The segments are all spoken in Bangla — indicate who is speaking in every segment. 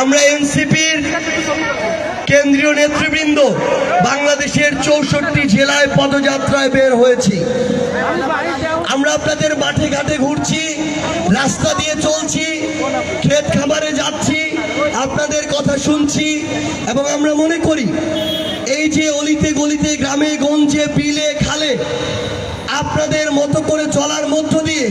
Speaker 1: আমরা এনসিপির কেন্দ্রীয় নেতৃবৃন্দ বাংলাদেশের চৌষট্টি জেলায় পদযাত্রায় বের হয়েছি। আমরা আপনাদের মাঠে ঘাটে ঘুরছি, রাস্তা দিয়ে চলছি, ক্ষেত খামারে যাচ্ছি, আপনাদের কথা শুনছি এবং আমরা মনে করি, এই যে অলিতে গলিতে, গ্রামে গঞ্জে, বিলে, খালে আপনাদের মতো করে চলার মধ্য দিয়ে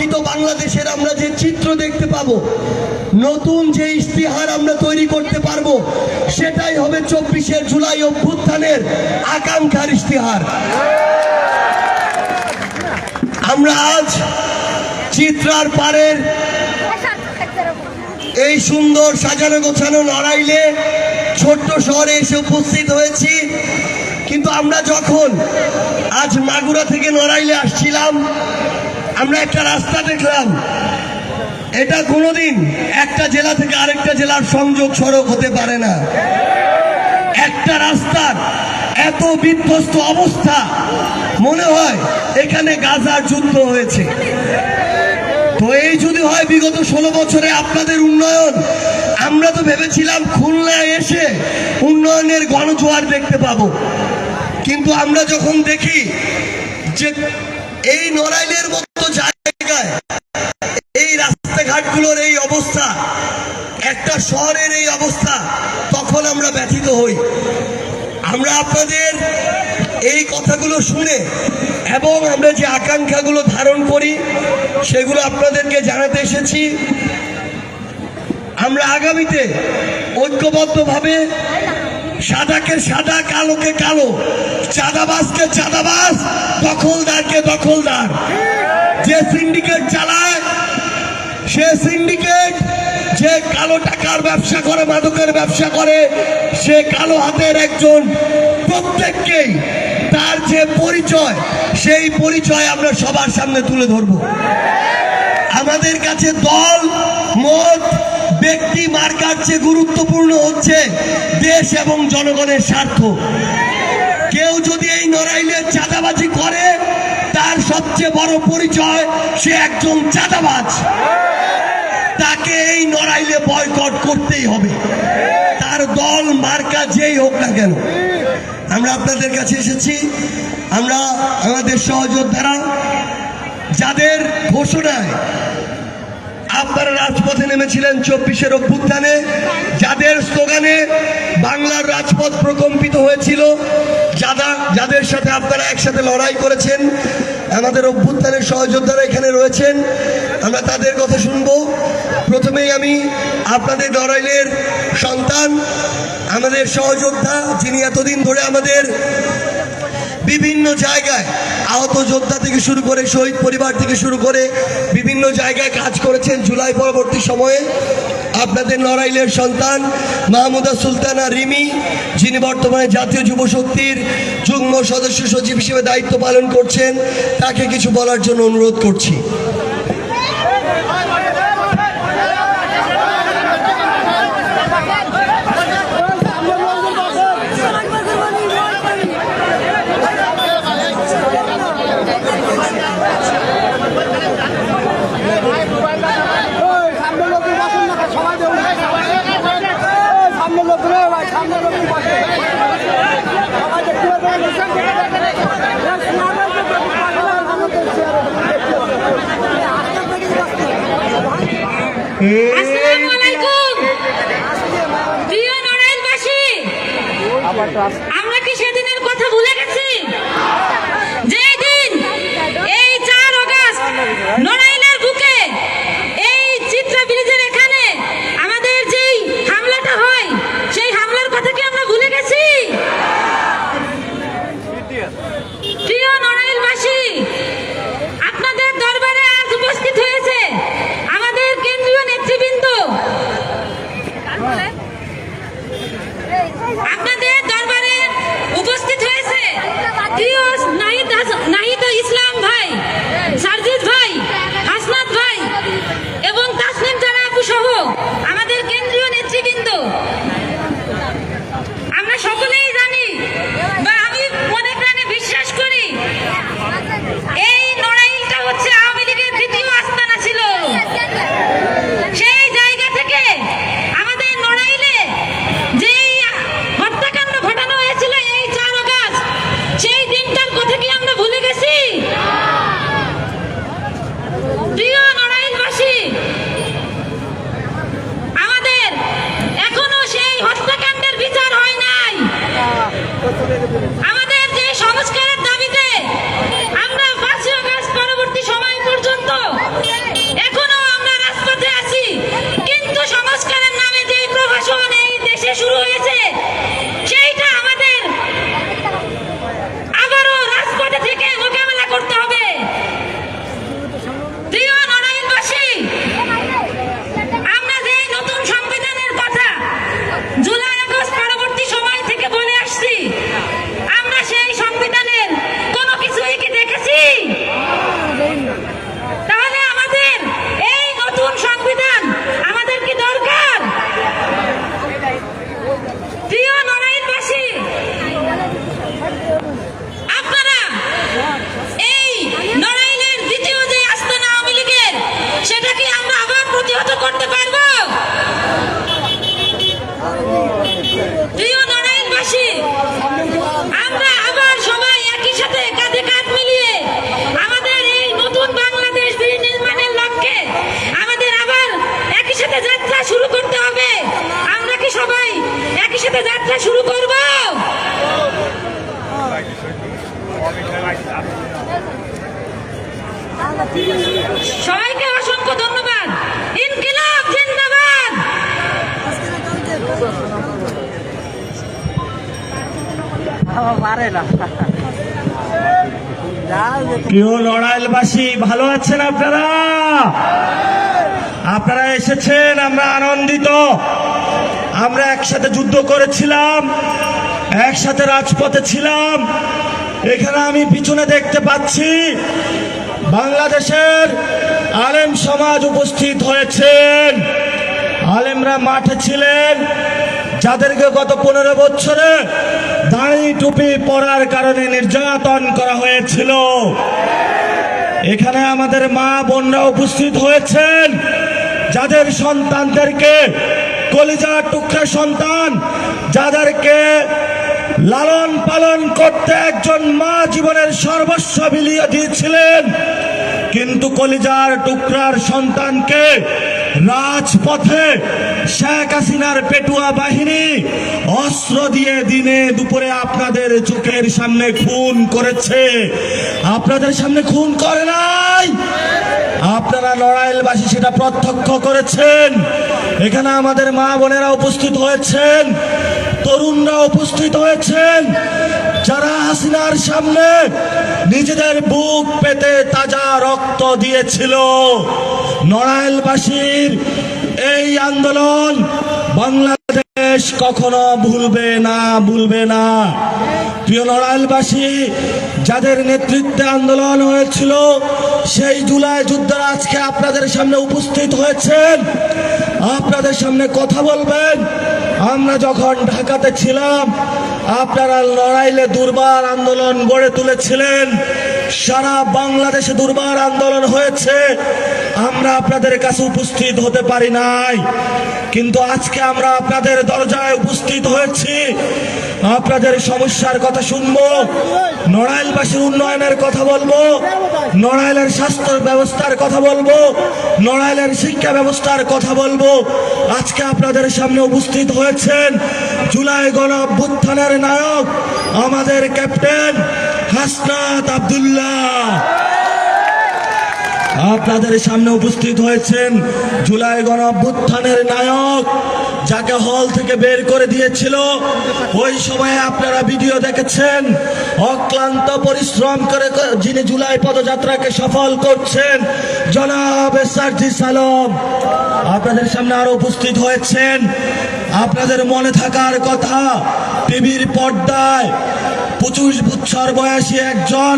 Speaker 1: প্রকৃত বাংলাদেশের আমরা যে চিত্র দেখতে পাবো, নতুন যে ইস্তিহার আমরা তৈরি করতে পারব, সেটাই হবে চব্বিশে জুলাই অভ্যুত্থানের আকাঙ্ক্ষার ইস্তিহার আমরা আজ চিত্রার পাড়ের এই সুন্দর সাজানো গোছানো নড়াইলে ছোট্ট শহরে এসে উপস্থিত হয়েছি। কিন্তু আমরা যখন আজ মাগুরা থেকে নড়াইলে আসছিলাম আমরা একটা রাস্তা দেখলাম। এটা কোনোদিন একটা জেলা থেকে আরেকটা জেলার সংযোগ সড়ক হতে পারে না। একটা রাস্তার এত বিধ্বস্ত অবস্থা, মনে হয় এখানে গাজার যুদ্ধ হয়েছে। তো এই যদি হয় বিগত ষোলো বছরে আপনাদের উন্নয়ন, আমরা তো ভেবেছিলাম খুলনায় এসে উন্নয়নের গণজোয়ার দেখতে পাবো। কিন্তু আমরা যখন দেখি যে এই নড়াইলের শহরের এই অবস্থা, তখন আমরা ব্যথিত হই। আমরা আপনাদের এই কথাগুলো শুনে এবং আমরা যে আকাঙ্ক্ষাগুলো ধারণ করি, সেগুলো আপনাদেরকে জানাতে এসেছি। আমরা আগামীতে ঐক্যবদ্ধভাবে সাদাকে সাদা, কালোকে কালো চাঁদাবাসকে চাঁদাবাস দখলদারকে দখলদার। যে সিন্ডিকেট চালায়, সে সিন্ডিকেট যে কালো টাকার ব্যবসা করে, মাদকের ব্যবসা করে, সে কালো হাতের একজন প্রত্যেককেই তার যে পরিচয়, সেই পরিচয় আমরা সবার সামনে তুলে ধরব। আমাদের কাছে দল, মত, ব্যক্তি মার্কার চেয়ে গুরুত্বপূর্ণ হচ্ছে দেশ এবং জনগণের স্বার্থ। কেউ যদি এই নড়াইলের চাঁদাবাজি করে, তার সবচেয়ে বড় পরিচয় সে একজন চাঁদাবাজ। তাকে এই নড়াইলে বয়কট করতেই হবে। তার দল, মার্কা যেই হোক না কেন। আমরা আপনাদের কাছে এসেছি। আমরা আমাদের সহযোদ্ধারা, যাদের ঘোষণায় আপনারা রাজপথে নেমেছিলেন চব্বিশের অভ্যুত্থানে, যাদের স্লোগানে বাংলার রাজপথ প্রকম্পিত হয়েছিল যাদের সাথে আপনারা একসাথে লড়াই করেছেন আমাদের অভ্যুত্থানের সহযোদ্ধারা এখানে রয়েছেন। আমরা তাদের কথা শুনব। প্রথমেই আমি আপনাদের লড়াইলের সন্তান, আমাদের সহযোদ্ধা, যিনি এতদিন ধরে আমাদের বিভিন্ন জায়গায় আহত যোদ্ধা থেকে শুরু করে, শহীদ পরিবার থেকে শুরু করে বিভিন্ন জায়গায় কাজ করেছেন জুলাই পরবর্তী সময়ে। আপনাদের নড়াইলের সন্তান মাহমুদা সুলতানা রিমি, যিনি বর্তমানে জাতীয় যুব শক্তির যুগ্ম সদস্য সচিব হিসেবে দায়িত্ব পালন করছেন, তাকে কিছু বলার জন্য অনুরোধ করছি।
Speaker 2: যাত্রা শুরু করব। সবাইকে অসংখ্য ধন্যবাদ। ইনকিলাব জিন্দাবাদ।
Speaker 3: প্রিয় লড়াইলবাসী ভালো আছেন আপনারা? আপনারা এসেছেন আমরা আনন্দিত। আমরা একসাথে যুদ্ধ করেছিলাম, একসাথে রাজপথে ছিলাম। এখানে আমি পিছনে দেখতে পাচ্ছি, বাংলাদেশের আলেম সমাজ উপস্থিত হয়েছেন। আলেমরা মাঠে ছিলেন, যাদেরকে গত পনেরো বছরে দাঁড়ি টুপি পরার কারণে নির্যাতন করা হয়েছিল। এখানে আমাদের মা বোনরা উপস্থিত হয়েছেন, যাদের সন্তানদেরকে কলিজা টুকরা সন্তান, যাদেরকে লালন পালন করতে একজন মা জীবনের সর্বস্ব বিলিয়ে দিয়েছিলেন, কিন্তু কলিজার টুকরার সন্তানকে রাজপথে শেখ হাসিনার পেটুয়া বাহিনী অস্ত্র দিয়ে দিনে দুপুরে আপনাদের চোখের সামনে খুন করেছে। আপনাদের সামনে খুন করে নাই? আপনারা লড়াইলবাসী সেটা প্রত্যক্ষ করেছেন। এখানে আমাদের মা বোনেরা উপস্থিত হয়েছেন। তরুণরা উপস্থিত হয়েছেন। যারা হাসিনার সামনে নিজেদের বুক পেতে তাজা রক্ত দিয়েছিল, নড়াইলবাসীর এই আন্দোলন বাংলাদেশ কখনো ভুলবে না ভুলবে না। প্রিয় নড়াইলবাসী, যাদের নেতৃত্বে আন্দোলন হয়েছিল, সেই জুলাই যুদ্ধরা আজকে আপনাদের সামনে উপস্থিত হয়েছেন। আপনাদের সামনে কথা বলবেন। আমরা যখন ঢাকাতে ছিলাম, আপনারা লড়াইলে দুর্বার আন্দোলন গড়ে তুলেছিলেন। সারা বাংলাদেশে দুর্বার আন্দোলন হয়েছে। আমরা আপনাদের কাছে উপস্থিত হতে পারি নাই। কিন্তু আজকে আমরা আপনাদের দরজায় উপস্থিত হয়েছি। আপনাদের সমস্যার কথা শুনব। নড়াইলবাসীর উন্নয়নের কথা বলব। নড়াইলের স্বাস্থ্য ব্যবস্থার কথা বলব। নড়াইলের শিক্ষা ব্যবস্থার কথা বলব। আজকে আপনাদের সামনে উপস্থিত হয়েছেন জুলাই গণ অভ্যুত্থানের নায়ক, আমাদের ক্যাপ্টেন হাসনাত আব্দুল্লাহ। আপনাদের সামনে উপস্থিত হয়েছেন জুলাই গণ অভ্যুত্থানের নায়ক, যাকে হল থেকে বের করে দিয়েছিল। ওই সময়ে আপনারা ভিডিও দেখেছেন, অক্লান্ত পরিশ্রম করে যিনি জুলাই পদযাত্রাকে সফল করছেন, জনাব এসআরজি সালম। আপনাদের সামনে আরও উপস্থিত হয়েছেন। আপনাদের মনে থাকার কথা, টিভির পর্দায় পঁচিশ বছর বয়সী একজন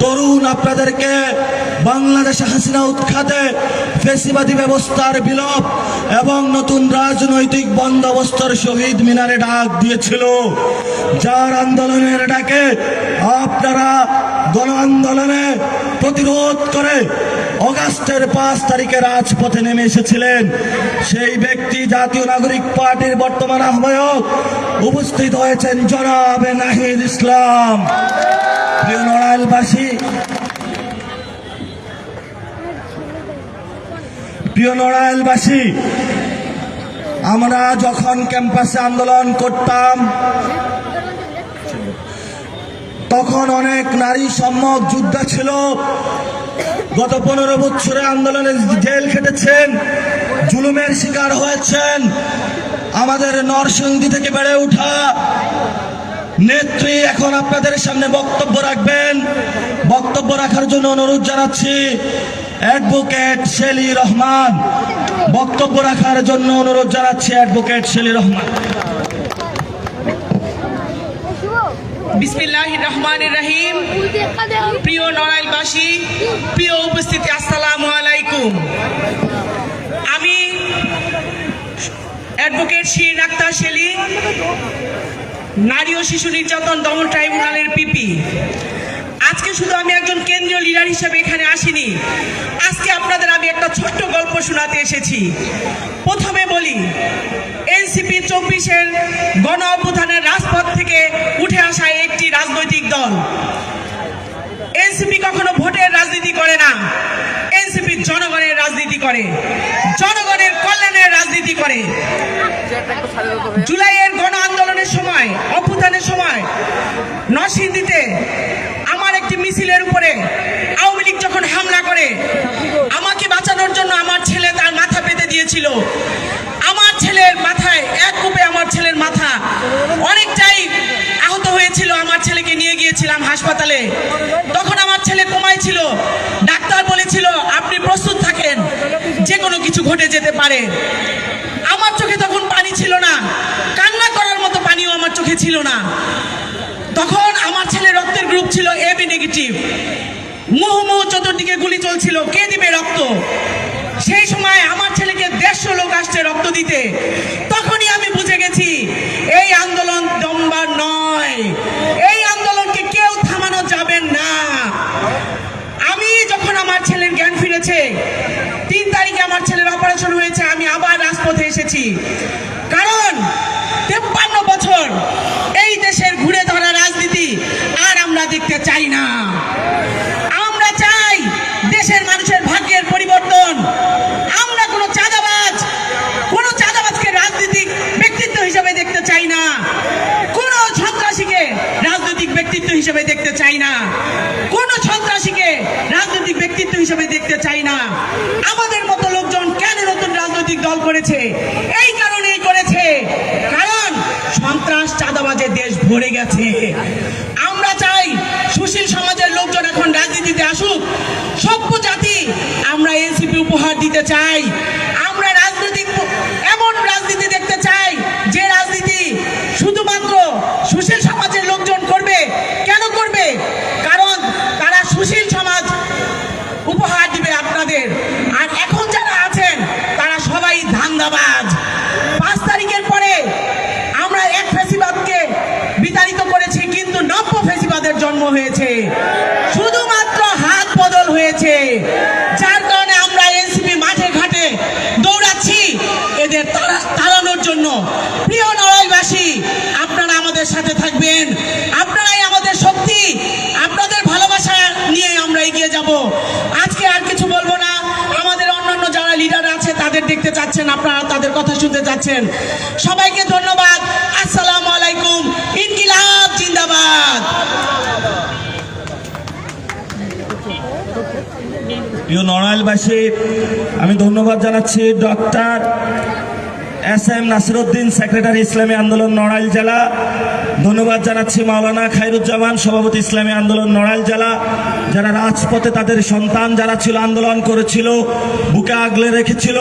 Speaker 3: তরুণ আপনাদেরকে বাংলাদেশে হাসিনা উৎখাতে ফেসিবাদী ব্যবস্থার বিলোপ এবং নতুন রাজনৈতিক বন্দোবস্তর শহীদ মিনারে ডাক দিয়েছিল। যার আন্দোলনের ডাকে আপনারা গণ আন্দোলনে প্রতিরোধ করে অগাস্টের পাঁচ তারিখে রাজপথে নেমে এসেছিলেন সেই ব্যক্তি, জাতীয় নাগরিক পার্টির বর্তমান আহ্বায়ক। উপস্থিত হয়েছেন জনাবে নাহিদ ইসলাম। প্রিয় প্রিয় নড়াইলবাসী, আমরা যখন ক্যাম্পাসে আন্দোলন করতাম, তখন অনেক নারী সম্মক যুদ্ধ ছিল। গত পনেরো বছরে আন্দোলনে জেল খেটেছেন, জুলুমের শিকার হয়েছেন। আমাদের নরসিংদী থেকে বেড়ে ওঠা নেত্রী এখন আপনাদের সামনে বক্তব্য রাখবেন। বক্তব্য রাখার জন্য অনুরোধ জানাচ্ছি, অ্যাডভোকেট শেলি রহমান। বক্তব্য রাখার জন্য অনুরোধ জানাচ্ছি, অ্যাডভোকেট শেলি রহমান।
Speaker 4: বিসমিল্লাহ রহমান রহিম প্রিয় নড়াইলবাসী, প্রিয় উপস্থিতি, আসসালামু আলাইকুম। আমি অ্যাডভোকেট শিরিন আক্তার শেলি নারী ও শিশু নির্যাতন দমন ট্রাইব্যুনালের পিপি। আজকে শুধু আমি একজন কেন্দ্রীয় লিডার হিসেবে এখানে আসিনি। আজকে আপনাদের আমি একটা ছোট্ট গল্প শোনাতে এসেছি। প্রথমে বলি এনসিপি চব্বিশের গণ অভ্যুত্থানের রাজপথ থেকে উঠে আসা একটি রাজনৈতিক দল। এনসিপি কখনো ভোটের রাজনীতি করে না। এনসিপি জনগণের রাজনীতি করে। জনগণের কল্যাণের রাজনীতি করে। জুলাইয়ের গণ আন্দোলনের সময়, অভ্যুত্থানের সময়, নরসিংদীতে একটি মিছিলের উপরে আওয়ামী লীগ যখন হামলা করে, আমাকে বাঁচানোর জন্য আমার ছেলে তার মাথা পেতে দিয়েছিল। আমার ছেলের মাথায়, এক কোপে আমার ছেলের মাথা অনেকটাই আহত হয়েছিল। আমার ছেলেকে নিয়ে গিয়েছিলাম হাসপাতালে। তখন আমার ছেলে কোমায় ছিল। ডাক্তার বলেছিল, আপনি প্রস্তুত থাকেন যে কোনো কিছু ঘটে যেতে পারে। আমার চোখে তখন পানি ছিল না। কান্না করার মতো পানিও আমার চোখে ছিল না। তখন আমার ছেলে রক্তের গ্রুপ ছিল এ বি নেগেটিভ মুহু মুহু চতুর্দিকে গুলি চলছিল, কে দিবে রক্ত? সেই সময় আমার ছেলেকে দেড়শো লোক আসছে রক্ত দিতে। তখনই আমি বুঝে গেছি এই আন্দোলন দম্বার নয় এই আন্দোলনকে কেউ থামানো যাবে না আমি যখন আমার ছেলের জ্ঞান ফিরেছে তিন তারিখে আমার ছেলের অপারেশন হয়েছে আমি আবার রাজপথে এসেছি কারণ তেপ্পান্ন বছর এই দেশের ঘুরে ধরা রাজনীতি আর আমরা দেখতে চাই না আমরা চাই দেশের মানুষের ভাগ্যের পরিবর্তন আমরা কোনো চাঁদাবাজ কোনো চাঁদাবাজকে রাজনীতিক ব্যক্তিত্ব হিসেবে দেখতে চাই না কোনো সন্ত্রাসীকে রাজনৈতিক ব্যক্তিত্ব হিসেবে দেখতে চাই না কোন সন্ত্রাসীকে ব্যক্তিত্ব হিসেবে দেখতে চাই না। আমাদের মতো লোকজন কেন নতুন রাজনৈতিক দল করেছে? এই কারণেই করেছে। কারণ সন্ত্রাস, চাঁদাবাজে দেশ ভরে গেছে। আমরা চাই সুশীল সমাজের লোকজন এখন রাজনীতিতে আসুক। সভ্য জাতি, আমরা এনসিপি উপহার দিতে চাই আমরা রাজনৈতিক এমন রাজনীতি দেখতে চাই যে রাজনীতি শুধুমাত্র সুশীল সমাজের লোকজন করবে কেন করবে কারণ তারা সুশীল সমাজ উপহার দিবে আপনাদের আর এখন যারা আছেন তারা সবাই ধান্দাবাজ পাঁচ তারিখের পরে আমরা এক ফেসিবাদকে বিতাড়িত করেছি কিন্তু নব্য ফেসিবাদের জন্ম হয়েছে। শুধুমাত্র হাত বদল হয়েছে। যার কারণে আমরা এনসিপি মাঠে ঘাটে দৌড়াচ্ছি এদের তাড়া- তাড়ানোর জন্য। প্রিয় নড়াইবাসী আপনারা আমাদের সাথে থাকবেন। আপনারাই আমাদের শক্তি। আপনাদের ভালোবাসা নিয়ে আমরা এগিয়ে যাব। আজকে আর কিছু বলব না। আমাদের অন্যান্য যারা লিডার আছে, তাদের দেখতে চাচ্ছেন, আপনারা তাদের কথা শুনতে চাচ্ছেন। সবাইকে ধন্যবাদ। আসসালামু আলাইকুম। ইনকিলাব, জিন্দাবাদ।
Speaker 3: প্রিয় নড়াইলবাসী, আমি ধন্যবাদ জানাচ্ছি doctor S M Nasiruddin, secretary Islami Andolan Narail জেলা। ধন্যবাদ জানাচ্ছি মাওলানা খাইরুজ্জামান সভাপতি ইসলামী আন্দোলন নড়াইল জেলা, যারা রাজপথে তাদের সন্তান যারা ছিল, আন্দোলন করেছিল, বুকে আগলে রেখেছিল,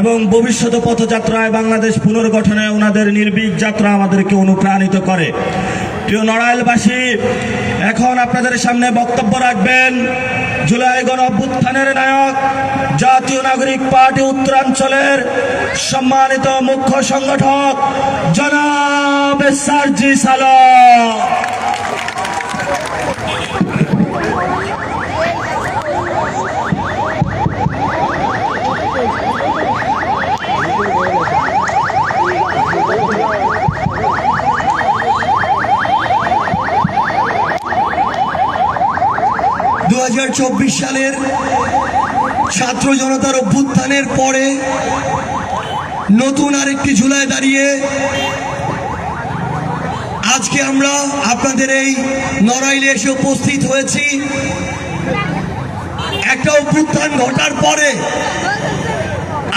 Speaker 3: এবং ভবিষ্যৎ পথযাত্রায় বাংলাদেশ পুনর্গঠনে ওনাদের নির্ভীক যাত্রা আমাদেরকে অনুপ্রাণিত করে। প্রিয় নড়াইলবাসী এখন আপনাদের সামনে বক্তব্য রাখবেন জুলাই গণ অভ্যুত্থানের নায়ক, জাতীয় নাগরিক পার্টি উত্তরাঞ্চলের সম্মানিত মুখ্য সংগঠক জনাব সার্জি সালম।
Speaker 1: সালের ছাত্র জনতার অভ্যুত্থানের পরে নতুন আরেকটি ঝুলায় দাঁড়িয়ে আজকে আমরা আপনাদের এই নড়াইলে এসে উপস্থিত হয়েছি। একটা অভ্যুত্থান ঘটার পরে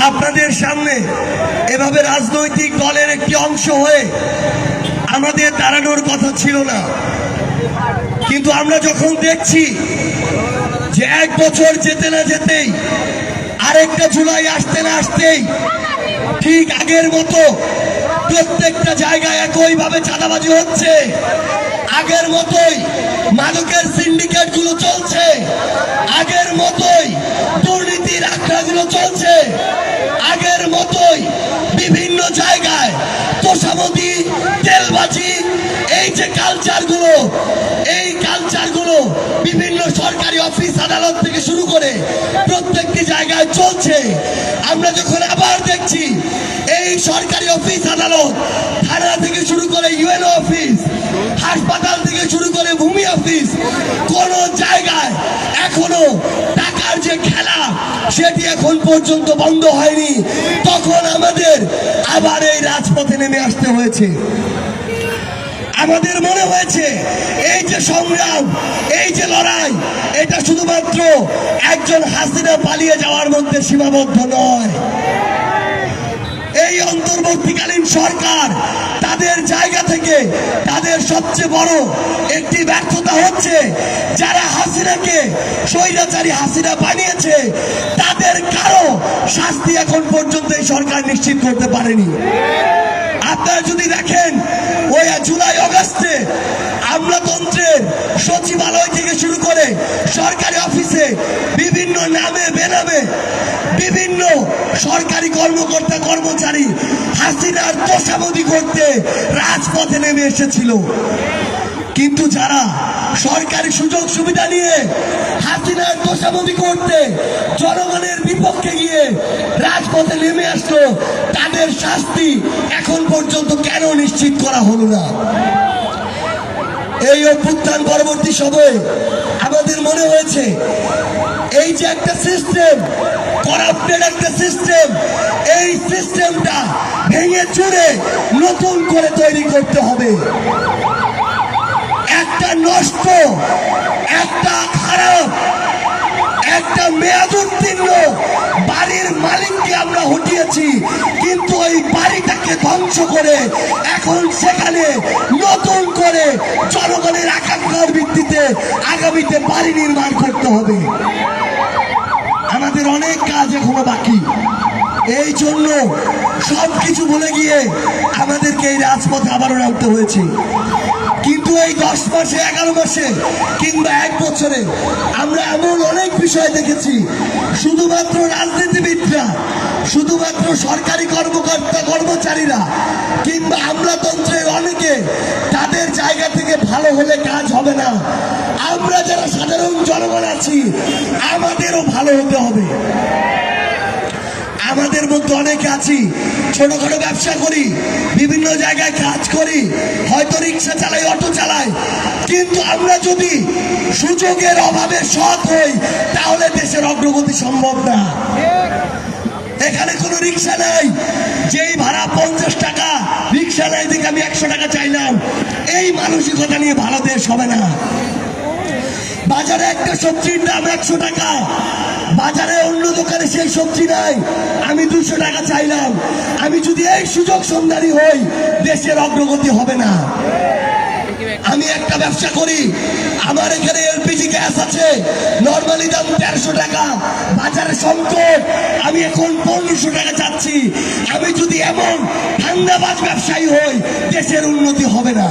Speaker 1: আপনাদের সামনে এভাবে রাজনৈতিক দলের একটি অংশ হয়ে আমাদের দাঁড়ানোর কথা ছিল না। কিন্তু আমরা যখন দেখছি যে এক বছর যেতে না যেতেই আরেকটা জুলাই আসতে না আসতেই ঠিক আগের মতো প্রত্যেকটা জায়গায় একইভাবে চাঁদাবাজি হচ্ছে। আগের মতোই মাদকের সিন্ডিকেটগুলো চলছে। আগের মতোই দুর্নীতির আখড়াগুলো চলছে। আগের মতোই বিভিন্ন জায়গায় তোষামতি তেলবাজি, এই যে কালচারগুলো, এই কালচারগুলো বিভিন্ন সরকারি অফিস আদালত থেকে শুরু করে প্রত্যেকটি জায়গায় চলছে। আমরা যখন আবার দেখছি এই সরকারি অফিস আদালত থানা থেকে শুরু করে ইউএনও অফিস, হাসপাতাল থেকে শুরু করে ভূমি অফিস, কোন জায়গায় এখনও টাকার যে খেলা সেটি এখন পর্যন্ত বন্ধ হয়নি। তখন আমাদের আবার এই রাজপথে নেমে আসতে হয়েছে। আমাদের মনে হয়েছে, এই যে সংগ্রাম, এই যে লড়াই, এটা শুধুমাত্র একজন হাসিনা পালিয়ে যাওয়ার মধ্যে সীমাবদ্ধ নয়। এই অন্তর্বর্তীকালীন সরকার তাদের জায়গা থেকে তাদের সবচেয়ে বড় একটি ব্যর্থতা হচ্ছে, যারা হাসিনাকে, স্বৈরাচারী হাসিনা বানিয়েছে, তাদের কারও শাস্তি এখন পর্যন্ত এই সরকার নিশ্চিত করতে পারেনি। আপনারা যদি দেখেন, ওই জুলাই অগাস্টে আমলাতন্ত্রের সচিবালয় থেকে শুরু করে সরকারি অফিসে বিভিন্ন নামে বেনামে বিভিন্ন সরকারি কর্মকর্তা কর্মচারী হাসিনার তোষামতি করতে রাজপথে নেমে এসেছিল। কিন্তু যারা সরকারি সুযোগ সুবিধা নিয়ে হাসিনার তোষামদি করতে জনগণের বিপক্ষে গিয়ে রাজপথে নেমে আসলো, তাদের শাস্তি এখন পর্যন্ত কেন নিশ্চিত করা হলো না? এই অভ্যুত্থান পরবর্তী সময়ে আমাদের মনে হয়েছে, এই যে একটা সিস্টেম করাপ্টেড একটা সিস্টেম এই সিস্টেমটা ভেঙে চুরে নতুন করে তৈরি করতে হবে। নষ্ট, একটা খারাপ, একটা মেয়াদ উত্তীর্ণ বাড়ির মালিককে আমরা হটিয়েছি, কিন্তু ওই বাড়িটাকে ধ্বংস করে এখন সেখানে নতুন করে জনগণের আকাঙ্ক্ষার ভিত্তিতে আগামীতে বাড়ি নির্মাণ করতে হবে। আমাদের অনেক কাজ এখনও বাকি। এই জন্য সব কিছু ভুলে গিয়ে আমাদেরকে এই রাজপথে আবারও নামতে হয়েছে। কিন্তু এই দশ মাসে, এগারো মাসে কিংবা এক বছরে আমরা এমন অনেক বিষয় দেখেছি। শুধুমাত্র রাজনীতিবিদরা, শুধুমাত্র সরকারি কর্মকর্তা, কর্মচারীরা কিংবা আমলাতন্ত্রের অনেকে তাদের জায়গা থেকে ভালো হলে কাজ হবে না। আমরা যারা সাধারণ জনগণ আছি, আমাদেরও ভালো হতে হবে। আমাদের মধ্যে অনেকে আছি। ছোটখাটো ব্যবসা করি, বিভিন্ন জায়গায় কাজ করি, হয়তো রিক্সা চালাই, অটো চালাই। কিন্তু আমরা যদি সুযোগের অভাবে সৎ হই, তাহলে দেশের অগ্রগতি সম্ভব না। এখানে কোনো রিক্সা নাই। যেই ভাড়া পঞ্চাশ টাকা, রিক্সা নাই দেখে আমি একশো টাকা চাইলাম। এই মানসিকতা নিয়ে ভালো দেশ হবে না। বাজারে একটা সবজির দাম একশো টাকা। বাজারে অন্য দোকানে সেই সবজি নাই। আমি দুশো টাকা চাইলাম। আমি যদি এই সুযোগ সন্ধানী হই, দেশের অগ্রগতি হবে না। আমি একটা ব্যবসা করি। আমার এখানে এলপিজি গ্যাস আছে। নর্মালি দাম তেরোশো টাকা। বাজারে সংকট। আমি এখন পনেরোশো টাকা চাচ্ছি। আমি যদি এমন ঠান্ডাবাজ ব্যবসায়ী হই, দেশের উন্নতি হবে না।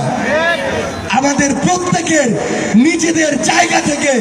Speaker 1: আমাদের প্রত্যেকের নিজেদের জায়গা থেকে